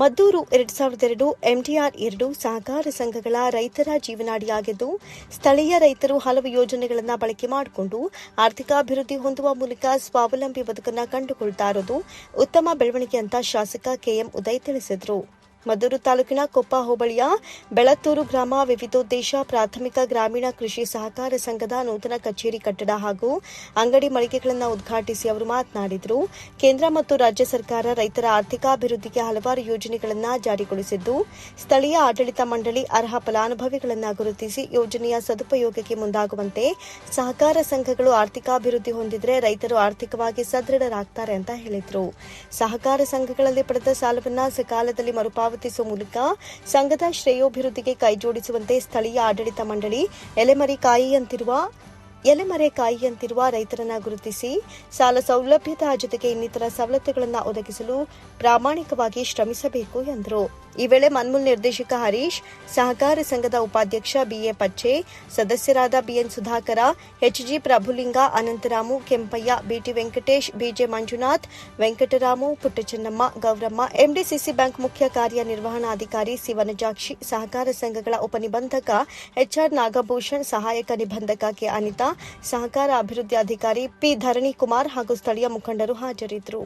ಮದ್ದೂರು ಎರಡ್ ಸಾವಿರದ ಎರಡು ಎಂಡಿಆರ್ ಎರಡು ಸಹಕಾರ ಸಂಘಗಳ ರೈತರ ಜೀವನಾಡಿಯಾಗಿದ್ದು, ಸ್ಥಳೀಯ ರೈತರು ಹಲವು ಯೋಜನೆಗಳನ್ನು ಬಳಕೆ ಮಾಡಿಕೊಂಡು ಆರ್ಥಿಕಾಭಿವೃದ್ಧಿ ಹೊಂದುವ ಮೂಲಕ ಸ್ವಾವಲಂಬಿ ಬದುಕನ್ನು ಕಂಡುಕೊಳ್ತಾ ಇರೋದು ಉತ್ತಮ ಬೆಳವಣಿಗೆ ಅಂತ ಶಾಸಕ ಕೆಎಂ ಉದಯ್ ತಿಳಿಸಿದರು. ಮದ್ದೂರು ತಾಲೂಕಿನ ಕೊಪ್ಪ ಹೋಬಳಿಯ ಬೆಳತ್ತೂರು ಗ್ರಾಮ ವಿವಿಧೋದ್ದೇಶ ಪ್ರಾಥಮಿಕ ಗ್ರಾಮೀಣ ಕೃಷಿ ಸಹಕಾರ ಸಂಘದ ನೂತನ ಕಚೇರಿ ಕಟ್ಟಡ ಹಾಗೂ ಅಂಗಡಿ ಮಳಿಗೆಗಳನ್ನು ಉದ್ಘಾಟಿಸಿ ಅವರು ಮಾತನಾಡಿದರು. ಕೇಂದ್ರ ಮತ್ತು ರಾಜ್ಯ ಸರ್ಕಾರ ರೈತರ ಆರ್ಥಿಕಾಭಿವೃದ್ಧಿಗೆ ಹಲವಾರು ಯೋಜನೆಗಳನ್ನು ಜಾರಿಗೊಳಿಸಿದ್ದು, ಸ್ಥಳೀಯ ಆಡಳಿತ ಮಂಡಳಿ ಅರ್ಹ ಫಲಾನುಭವಿಗಳನ್ನು ಗುರುತಿಸಿ ಯೋಜನೆಯ ಸದುಪಯೋಗಕ್ಕೆ ಮುಂದಾಗುವಂತೆ ಸಹಕಾರ ಸಂಘಗಳು ಆರ್ಥಿಕಾಭಿವೃದ್ಧಿ ಹೊಂದಿದರೆ ರೈತರು ಆರ್ಥಿಕವಾಗಿ ಸದೃಢರಾಗ್ತಾರೆ ಅಂತ ಹೇಳಿದರು. ಸಹಕಾರ ಸಂಘಗಳಲ್ಲಿ ಪಡೆದ ಸಾಲವನ್ನು ಸಕಾಲದಲ್ಲಿ ಮರುಪಾವತಿಸುವ ಮೂಲಕ ಸಂಘದ ಶ್ರೇಯೋಭಿವೃದ್ಧಿಗೆ ಕೈಜೋಡಿಸುವಂತೆ ಸ್ಥಳೀಯ ಆಡಳಿತ ಮಂಡಳಿ ಎಲೆಮರಿಕಾಯಿಯಂತಿರುವ ಎಲೆಮರೆಕಾಯಿಯಂತಿರುವ ರೈತರನ್ನ ಗುರುತಿಸಿ ಸಾಲ ಸೌಲಭ್ಯದ ಜೊತೆಗೆ ಇನ್ನಿತರ ಸವಲತ್ತುಗಳನ್ನು ಒದಗಿಸಲು ಪ್ರಾಮಾಣಿಕವಾಗಿ ಶ್ರಮಿಸಬೇಕು ಎಂದರು. ಈ ವೇಳೆ ಮನ್ಮೂಲ್ ನಿರ್ದೇಶಕ ಹರೀಶ್, ಸಹಕಾರ ಸಂಘದ ಉಪಾಧ್ಯಕ್ಷ ಬಿಎ ಪಚ್ಚೆ, ಸದಸ್ಯರಾದ BN Sudhakara, HG Prabhulinga, Anantharamu Kempaiah, BT Venkatesh, BJ Manjunath, Venkataramu Puttachannamma, Gowramma, MDCC bank ಮುಖ್ಯ ಕಾರ್ಯನಿರ್ವಹಣಾಧಿಕಾರಿ ಶಿವನಜಾಕ್ಷಿ, ಸಹಕಾರ ಸಂಘಗಳ ಉಪನಿಬಂಧಕ ಎಚ್ಆರ್ ನಾಗಭೂಷಣ್, ಸಹಾಯಕ ನಿಬಂಧಕ ಕೆ ಅನಿತಾ ಸಹಕಾರ ಅಭಿವೃದ್ಧಿ ಅಧಿಕಾರಿ ಪಿ ಧರಣಿ ಕುಮಾರ್ ಹಾಗೂ ಸ್ಥಳೀಯ ಮುಖಂಡರು ಹಾಜರಿದ್ದರು.